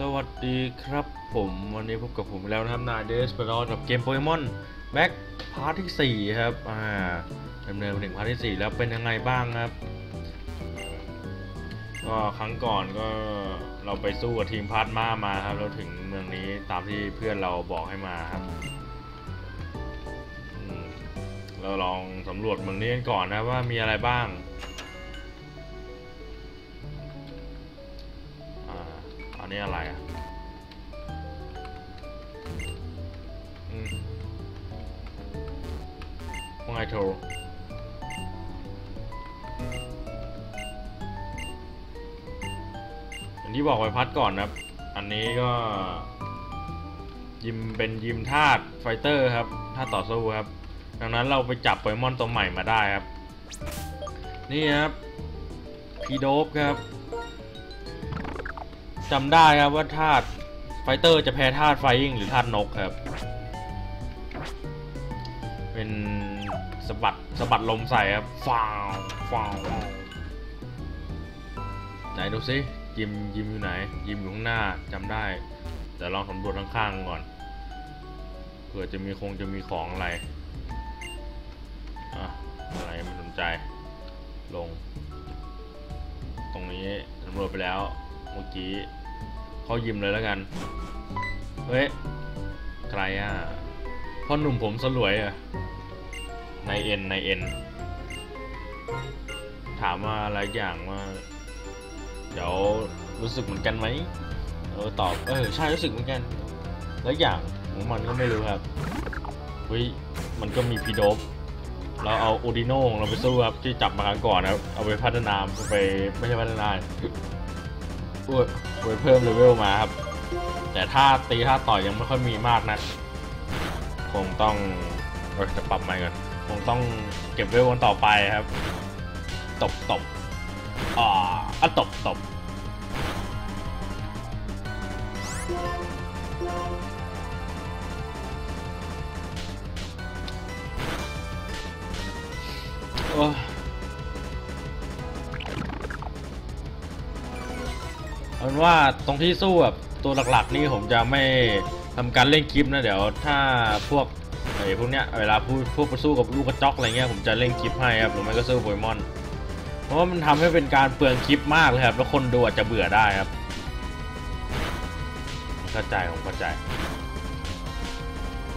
สวัสดีครับผมวันนี้พบกับผมแล้วนะครับนายเดสเปอร์กับเกมโปเกมอนแบ็คพาร์ทที่ 4 ครับอ่าดำเนินมาถึงพาร์ทที่ 4 แล้วเป็นยังไงบ้างครับ ก็ครั้งก่อนก็เราไปสู้กับทีมพาร์ทมามาครับเราถึงเมืองนี้ตามที่เพื่อนเราบอกให้มาครับเราลองสำรวจเมืองนี้กันก่อนนะว่ามีอะไรบ้าง นนี้อะไรอะอืมว่าไงโทรอย่างที่บอกไปพัดก่อนนะครับ อันนี้ก็ ยิมเป็นยิมธาตุไฟเตอร์ครับธาตุต่อสู้ครับ ดังนั้นเราไปจับโปเกมอนตัวใหม่มาได้ครับ นี่ครับพีโดฟครับ จำได้ครับว่าธาตุไฟเตอร์จะแพ้ธาตุไฟยิงหรือธาตุนกครับ เป็นสะบัดสะบัดลมใส่ครับฟาวฟาวไหนดูสิยิมยิมอยู่ไหน ยิมอยู่ข้างหน้าจำได้แต่ลองสำรวจข้างๆก่อนเผื่อจะมีคงจะมีของอะไรอะอะไรไม่สนใจลง ตรงนี้สำรวจไปแล้วเมื่อกี้ เขายิมเลยแล้วกัน เฮ้ย ใครอะพ่อหนุ่มผมสลวยอะในเอ็นในเอ็น ถามว่าอะไรอย่างว่า เดี๋ยวรู้สึกเหมือนกันไหมเออตอบ เออ ใช่รู้สึกเหมือนกัน แล้วอย่างของมันก็ไม่รู้ครับเฮ้ยมันก็มีพีโดบเราเอาโอดิโนของเราไปสู้ครับที่จับมาครั้งก่อนนะครับ เอาไปพัฒนาไปไม่ใช่พัฒนา อ้วยไว้เพิ่มเลเวลมาครับ แต่ถ้าตีถ้าต่อยยังไม่ค่อยมีมากนะคงต้องเอ้ยจะปรับใหม่ก่อนคงต้องเก็บเวลกันต่อไปครับ ตบตบอ่าอะตบตบโอ้ เอาเป็นว่าตรงที่สู้แบบตัวหลักๆนี่ผมจะไม่ทำการเล่นคลิปนะเดี๋ยวถ้าพวกไอ้พวกเนี้ยเวลาพูดพวกไปสู้กับลูกกระจอกอะไรเงี้ยผมจะเล่นคลิปให้ครับหรือไม่ก็สู้โปเกมอน เพราะว่ามันทำให้เป็นการเปลืองคลิปมากเลยครับ แล้วคนดูอาจจะเบื่อได้ครับเข้าใจผมเข้าใจ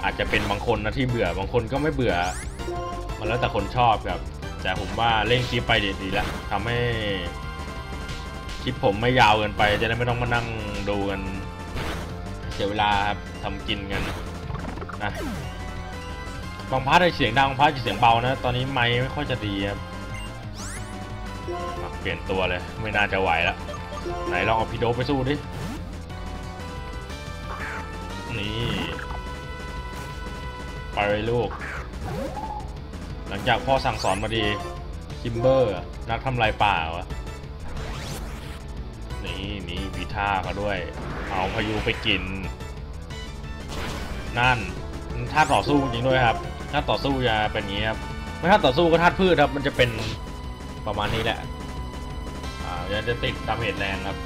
อาจจะเป็นบางคนนะที่เบื่อบางคนก็ไม่เบื่อ มันแล้วแต่คนชอบครับแต่ผมว่าเล่นคลิปไปดีๆแล้วทำให้ ลิปผมไม่ยาวเกินไป จะได้ไม่ต้องมานั่งดูกัน เสียเวลาครับทำกินกันนะบางพาร์ทเสียงดังบางพาร์ทเสียงเบานะ ตอนนี้ไมค์ไม่ค่อยจะดีครับเปลี่ยนตัวเลย ไม่น่าจะไหวแล้วไหนลองเอาพีโดไปสู้ดิ นี่ ไปเลยลูก หลังจากพ่อสั่งสอนมาดี คิมเบอร์ นักทำลายป่าวะ นี่นี่วีท่าเขาด้วย เอาพายุไปกิน นั่นท่าต่อสู้จริงด้วยครับถ้าต่อสู้จะเป็นอย่างนี้ครับไม่ถ้าต่อสู้ก็ธาตุพืชครับ มันจะเป็นประมาณนี้แหละอ่าจะจะติดดาเมจแรงครับ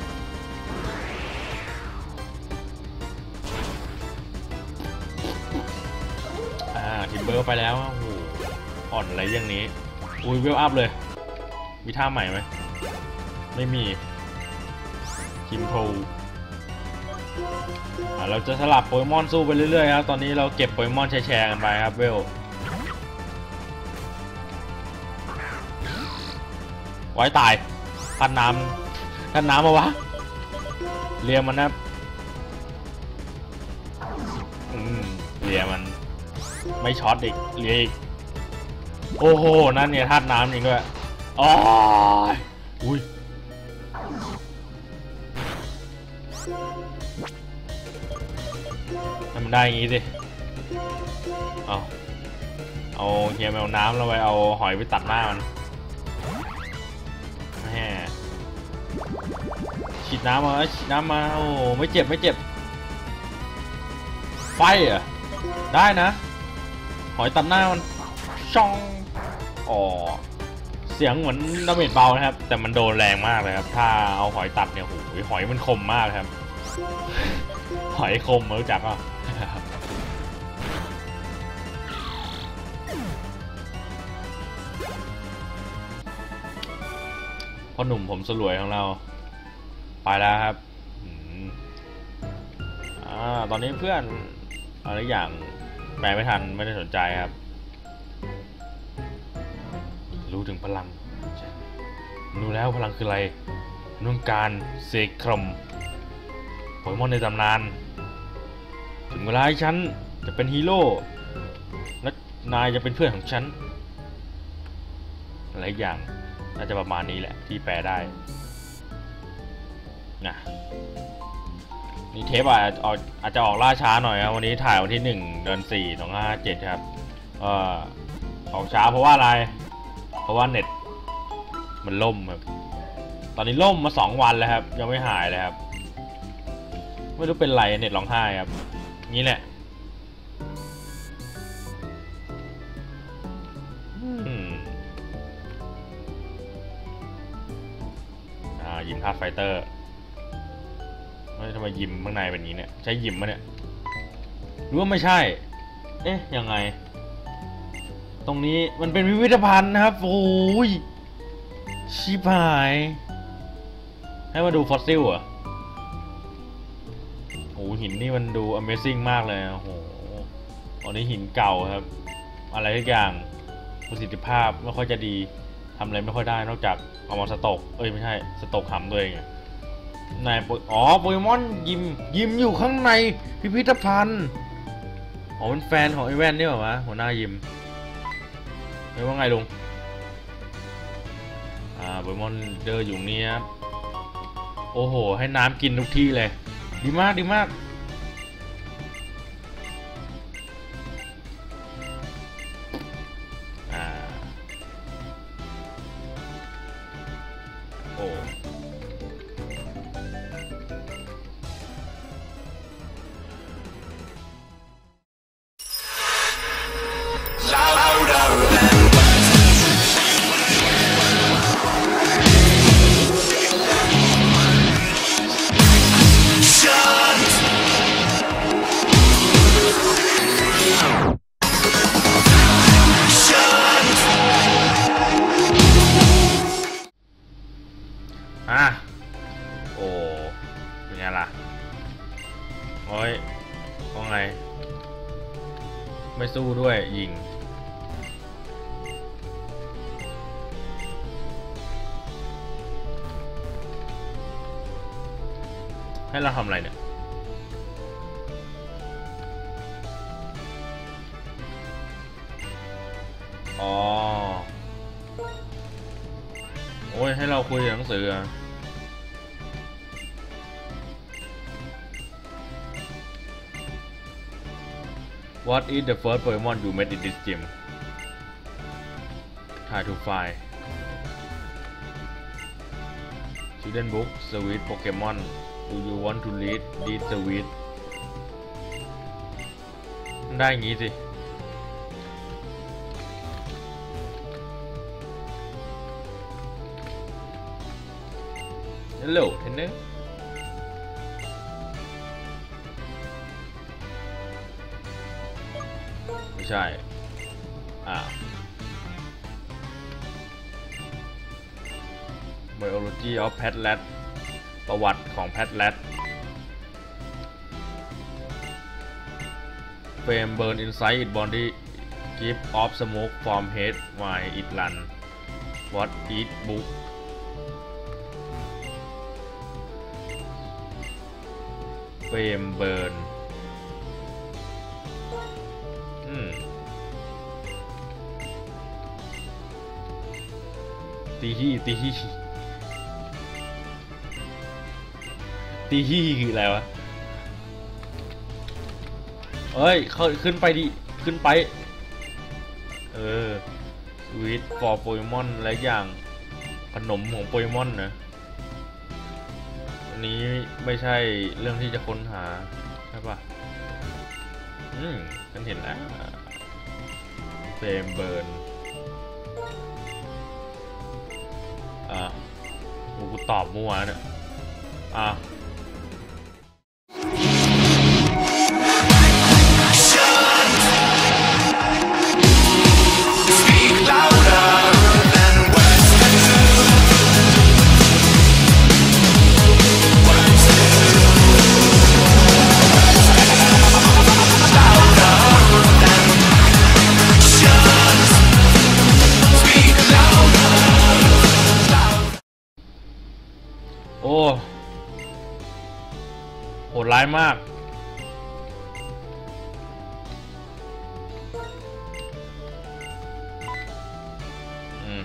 อ่าทิมเบอร์ไปแล้วโอ้โหอ่อนอะไรอย่างนี้อุ้ยเวลอัพเลย มีท่าใหม่ไหมไม่มี คิมโพเราจะสลับโปเกมอนสู้ไปเรื่อยๆครับ ตอนนี้เราเก็บโปเกมอนแชร์กันไปครับเวลไว้ตายพันน้ำพันน้ำมาวะเลียมันนะอืมเลียมัน ไม่ช็อตอีกเลียอีก โอ้โห นั่นเนี่ยธาตุน้ำจริงด้วยอ๋ออุ้ย มันได้อย่างงี้สิเอาเอาเฮียแมวน้ำแล้วไปเอาหอยไปตัดหน้ามันแม่ฉีดน้ำมาฉีดน้ำมาโอ้ไม่เจ็บไม่เจ็บ ไฟอะได้นะ หอยตัดหน้ามันช่องอ๋อเสียงเหมือนดาเมจเบานะครับ แต่มันโดนแรงมากเลยครับ ถ้าเอาหอยตัดเนี่ยโหหอยมันคมมากครับ หอยคมรู้จักอะ พ่อหนุ่มผมสลวยของเรา ไปแล้วครับอ่าตอนนี้เพื่อนอะไรอย่างแปลไม่ทันไม่ได้สนใจครับ รู้ถึงพลังรู้แล้วพลังคืออะไรนุ่งการเสกครมโปเกมอนในตำนาน ถึงเวลาให้ฉันจะเป็นฮีโร่และนายจะเป็นเพื่อนของฉันอะไรอย่าง น่าจะประมาณนี้แหละที่แปลได้นะนี่เทปอาจออกอาจจะออกล่าช้าหน่อยครับวันนี้ถ่ายวันที่หนึ่งเดือนสี่สองห้าเจ็ดครับเอ่อออกช้าเพราะว่าอะไร เพราะว่าเน็ตมันล่มครับตอนนี้ล่มมาสองวันแล้วครับ ยังไม่หายเลยครับ ไม่รู้เป็นไรเน็ตร้องไห้ครับงี้แหละ ยิมคาสไฟเตอร์ไม่ทำไมยิมข้างในเป็นนี้เนี่ย ใช้ยิมมะเนี่ยหรือว่าไม่ใช่ เอ๊ะ ยังไง ตรงนี้มันเป็นพิพิธภัณฑ์นะครับ โอ้ย ชิบหาย ให้มาดูฟอสซิลเหรอโอ้โหหินนี่มันดู Amazing มากเลย โอ้โหอันนี้หินเก่าครับ อะไรทุกอย่างประสิทธิภาพไม่ค่อยจะดี ทำอะไรไม่ค่อยได้นอกจากเอามาสต็อกเอ้ยไม่ใช่สต็อกหำตัวเองนายอ๋อโปเกมอนยิมยิมอยู่ข้างในพิพิธภัณฑ์อ๋อเป็นแฟนของไอแวนนี่เหรอวะหัวหน้ายิมไม่ว่าไงลุงอ่าโปเกมอนเดินอยู่นี่ครับโอ้โห ให้น้ำกินทุกที่เลย ดีมากดีมาก อ๋อ โอ้ย ให้เราคุยกับหนังสืออะ What is the first Pokemon you met in this gym? Try to find. Children book, sweet Pokemon. Do you want to read this sweet? ได้อย่างงี้สิ Hello, trainer. ไม่ใช่ อ่า Biology of Pet Rat ประวัติของ Pet Rat Flame burn inside its body give off smoke from head while it run What eat book Flame burn อืมตี เฟรมเบอร์ตีฮี่ตีฮี่ตีฮี่คืออะไรวะเอ้ยเขาขึ้นไปดิ ขึ้นไป เออสวีทฟอร์โปเกมอนและอย่างขนมของโปเกมอนนะ นี้ไม่ใช่เรื่องที่จะค้นหา ใช่ปะอืมฉันเห็นแล้วเฟมเบิร์น อ่าหกูตอบมั่วเนี่ยอะ ดร้ายมากอืม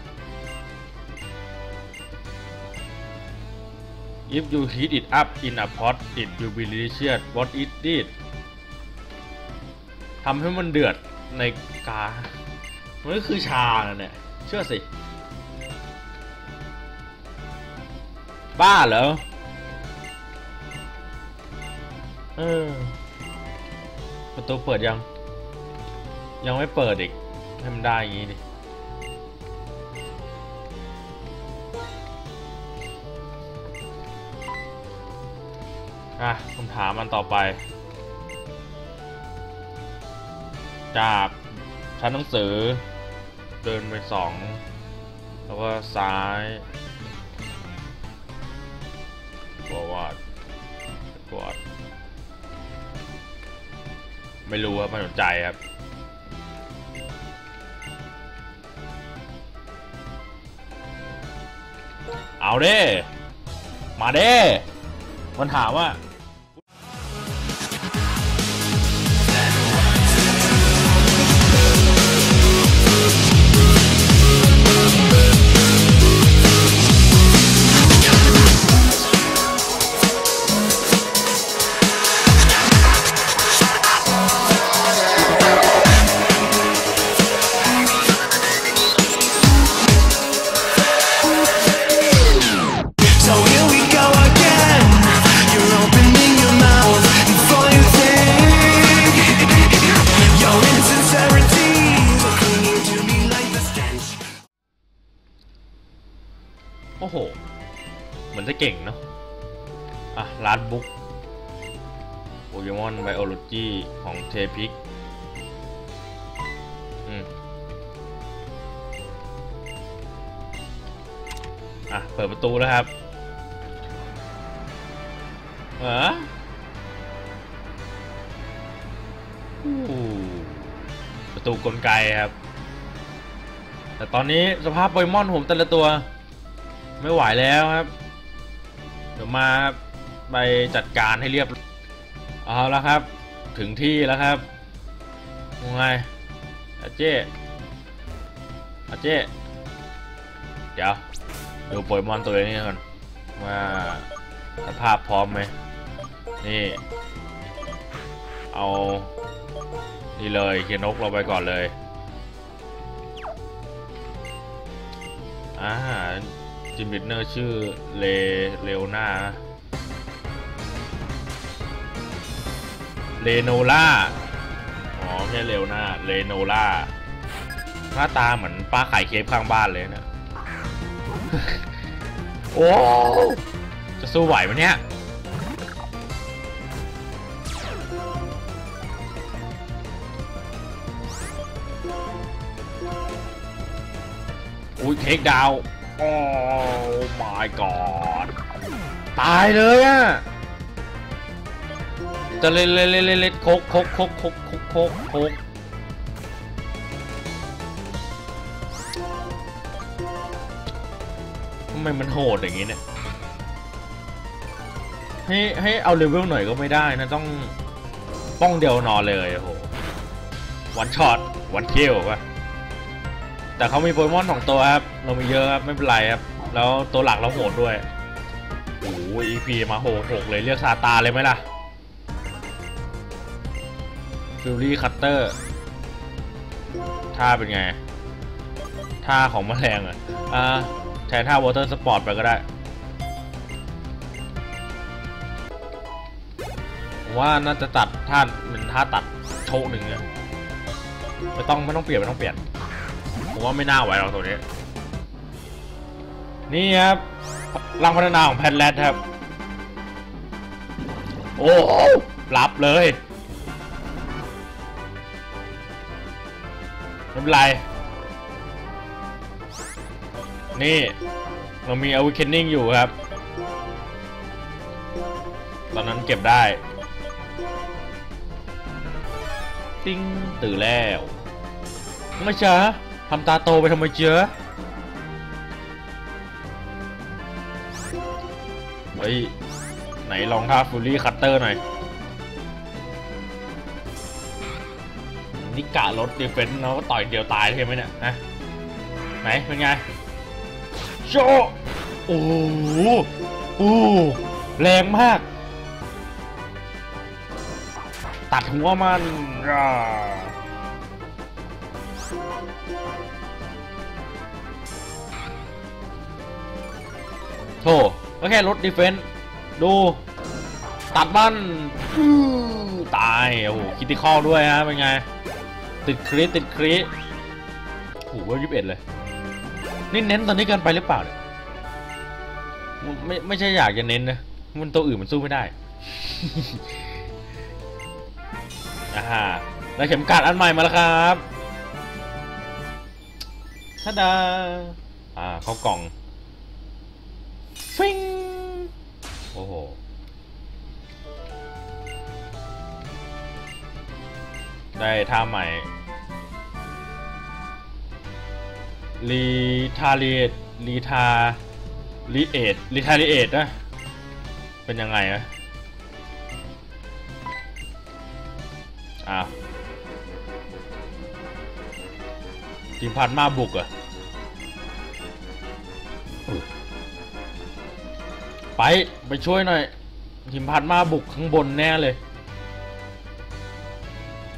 If you heat it up in a pot it will be delicious what it did ทำให้มันเดือดในกา มันก็คือชาเนี่ย เชื่อสิ บ้าเหรอ เออ ประตูเปิดยัง ยังไม่เปิดอีกให้มันได้อย่างงี้ดิอะคำถามมันต่อไป จากชั้นหนังสือ เดินไปสอง แล้วก็ซ้าย ไม่รู้ครับไม่สนใจครับ เอาเด้ มาเด้ มันถามว่า อ้โห เหมือนจะเก่งเนาะ อะร้านบุ๊กโปเกมอนไบโอโลจีของเทพิกอืมอะ เปิดประตูแล้วครับเออประตูกลไกครับ แต่ตอนนี้สภาพโปเกมอนผมแต่ละตัว ไม่ไหวแล้วครับ เดี๋ยวมาไปจัดการให้เรียบเอาแล้วครับ ถึงที่แล้วครับยังไงอาเจ้อาเจ้เดี๋ยวดูโปเกมอนตัวนี้ก่อนว่าสภาพพร้อมไหมนี่ เอานี่เลยเคียนกเราไปก่อนเลยอ่า จิมบิทเนอร์ชื่อเลเลโอนาเลโนล่าอ๋อไม่ใช่เลโอนาเลโนล่าหน้าตาเหมือนป้าขายเคฟข้างบ้านเลยเนะโอ้จะสู้ไหวไหมเนี่ยอุ้ยเทคดาว โอ้ my god ตายเลยอะจะเล่นเล่นเล่นเล่นโคกโคกโคกโคกโคกโคกโคกทำไมมันโหดอย่างงี้เนี่ย ให้ให้เอาเลเวลหน่อยก็ไม่ได้นะต้องป้องเดียวนอนเลยโอ้โหวันช็อตวันคิวป่ะแต่เขามีโปเกมอนสองตัวครับ เรามีเยอะครับไม่เป็นไรครับ แล้วตัวหลักเราโหดด้วยโอ้โห EP มาโหหกเลยเรียกซาตาเลยไหมล่ะฟิลลี่คัตเตอร์ท่าเป็นไง ท่าของแมลงอะอ่าใช้ท่าวอเตอร์สปอร์ตไปก็ได้ผมว่าน่าจะตัดท่าเป็นท่าตัดโชคหนึ่งอะไม่ต้องไม่ต้องเปลี่ยนไม่ต้องเปลี่ยนผมว่าไม่น่าไหวหรอกตัวนี้ นี่ครับรังพัฒนาของแพนแลดครับ โอ้หรับเลยไม่เป็นไร นี่ เรามี Awakening อยู่ครับ ตอนนั้นเก็บได้ ติ้งตื่นแล้ว ไม่เจอทำตาโตไปทำไมเจอ เฮ้ย ไหนลองท่าฟูลี่คัตเตอร์หน่อย นี่กะรถดีเฟนต์เราก็ต่อยเดียวตายใช่ไหมเนี่ยฮะไหน เป็นไง โชโอ้โหโอ้แรงมาก ตัดหัวมันโธ่ ก็แค่รถดีเฟนต์ดู ตัดมันตาย โอ้โหคิติคอลด้วยฮะ เป็นไง ติดคริสติดคริสโอ้โหว่ายี่สิบเอ็ดเลย นี่เน้นตอนนี้เกินไปหรือเปล่าเนี่ยไม่ไม่ใช่อยากจะเน้นนะ มันตัวอื่นมันสู้ไม่ได้อ่าได้เข็มกัดอันใหม่มาแล้วครับทาดาอ่า เข้ากล่อง ฟิง โอ้โห ได้ท่าใหม่รีทาเรีตรีทารีเอทรีทารีเอทนะ เป็นยังไงอะอ้าวทีมพันมาบุกอะ ไป ไปช่วยหน่อยทีมพันมาบุกข้างบนแน่เลย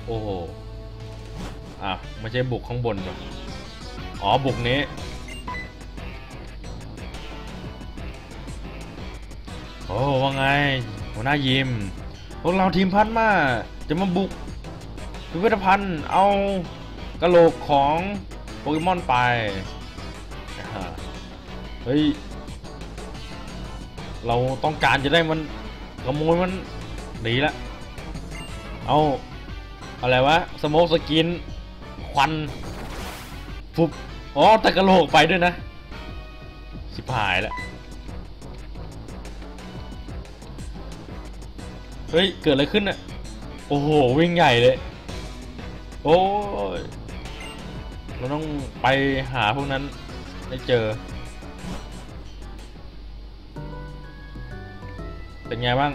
โอ้โหอะไม่ใช่บุกข้างบนหรออ๋อ บุกนี้ โอ้ว่าไง หัวหน้ายิม พวกเราทีมพันมา จะมาบุกพิพิธภัณฑ์เอากระโหลกของโปเกมอนไป เฮ้ย เราต้องการจะได้มันขโมยมันดีละเอาอะไรวะสโมกสกินควันฟุบอ๋อต่กระโหลกไปด้วยนะ สิบหายแล้วเฮ้ย เกิดอะไรขึ้นน่ะโอ้โห วิ่งใหญ่เลย โอ้ยเราต้องไปหาพวกนั้นให้เจอ เป็นไงบ้าง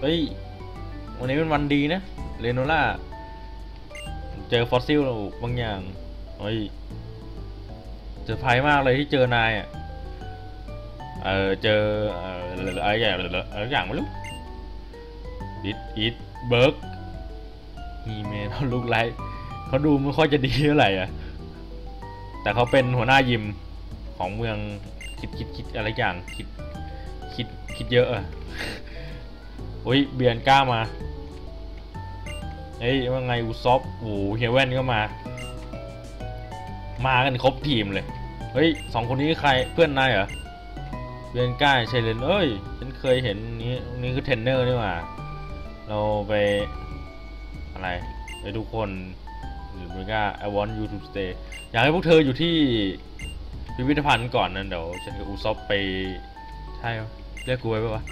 เฮ้ย วันนี้เป็นวันดีนะ เรโนล่า เจอฟอสซิลบางอย่าง เฮ้ยเจอไพรส์มากเลยที่เจอนายอะ เออเจออะไรอย่างอะไรอย่างไม่รู้ดิดอีทเบิร์กฮีเมนเขาลุกไลท์เขาดูไม่ค่อยจะดีเท่าไหร่อะ แต่เขาเป็นหัวหน้ายิมของเมือง คิดคิดคิดอะไรอย่างคิดคิดคิดเยอะอะอุ้ยเบียนก้ามาเฮ้ยว่าไงอูซอฟโอ้เฮียแว่นก็มา มากันครบทีมเลยเฮ้ยสองคนนี้ใครเพื่อนนายเหรอเบียนก้าเชเลนเอ้ยฉันเคยเห็นนี้นี่คือเทรนเนอร์นี่หว่าเราไปอะไรไปทุกคนหรือเบียนก้า I want you to stay อยากให้พวกเธออยู่ที่ พิพิธภัณฑ์ก่อนนะเดี๋ยวฉันกับอูซอฟไปใช่เรียกกูไว้ปะวะ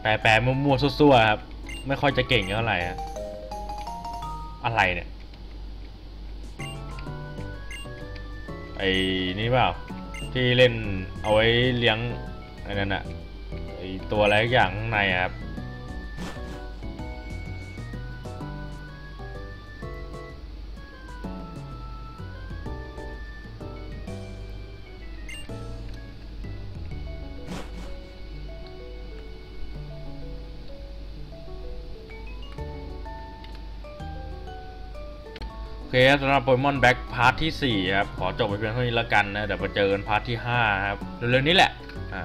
แปลแปลมั่วๆซั่วๆครับ ไม่ค่อยจะเก่งเท่าไหร่อะอะไรเนี่ยไอ้นี่เปล่าที่เล่นเอาไว้เลี้ยงไอ้นั่นอะไอ้ตัวอะไรสักอย่างข้างในครับ เคสำหรับโปเกมอนแบ็กพาร์ทที่ 4 ครับ ขอจบไปเพียงเท่านี้แล้วกันนะ เดี๋ยวมาเจอกันพาร์ทที่ 5 ครับ เร็วๆนี้แหละอ่า